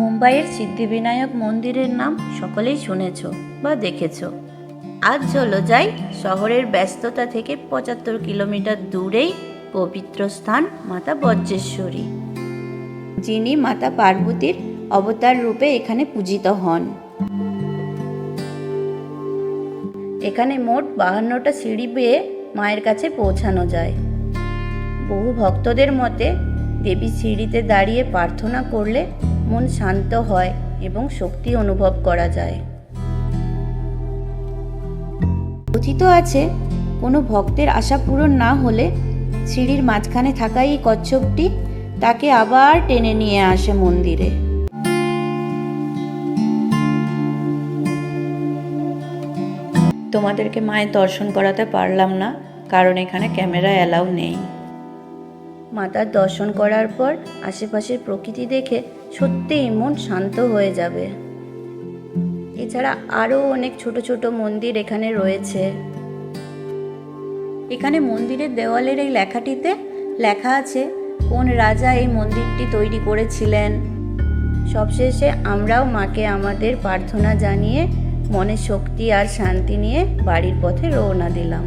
মুম্বাইয়ের সিদ্ধিবিনায়ক মন্দিরের নাম সকলেই শুনেছ বা দেখেছ। আজ চলো যাই শহরের ব্যস্ততা থেকে পঁচাত্তর কিলোমিটার দূরেই পবিত্র স্থান মাতা বজ্রেশ্বরী। যিনি মাতা পার্বতীর অবতার রূপে এখানে পূজিত হন। এখানে মোট বাহান্নটা সিঁড়ি বেয়ে মায়ের কাছে পৌঁছানো যায়। বহু ভক্তদের মতে দেবী সিঁড়িতে দাঁড়িয়ে প্রার্থনা করলে মন শান্ত হয় এবং শক্তি অনুভব করা যায়। কথিত আছে, কোনো ভক্তের আশা পূরণ না হলে সিঁড়ির মাঝখানে থাকা এই কচ্ছপটি তাকে আবার টেনে নিয়ে আসে মন্দিরে। তোমাদেরকে মায়ের দর্শন করাতে পারলাম না, কারণ এখানে ক্যামেরা অ্যালাউ নেই। মাতার দর্শন করার পর আশেপাশের প্রকৃতি দেখে সত্যিই মন শান্ত হয়ে যাবে। এছাড়া আরও অনেক ছোট ছোট মন্দির এখানে রয়েছে। এখানে মন্দিরের দেওয়ালের এই লেখাটিতে লেখা আছে, কোন রাজা এই মন্দিরটি তৈরি করেছিলেন? সবশেষে আমরাও মাকে আমাদের প্রার্থনা জানিয়ে মনে শক্তি আর শান্তি নিয়ে বাড়ির পথে রওনা দিলাম।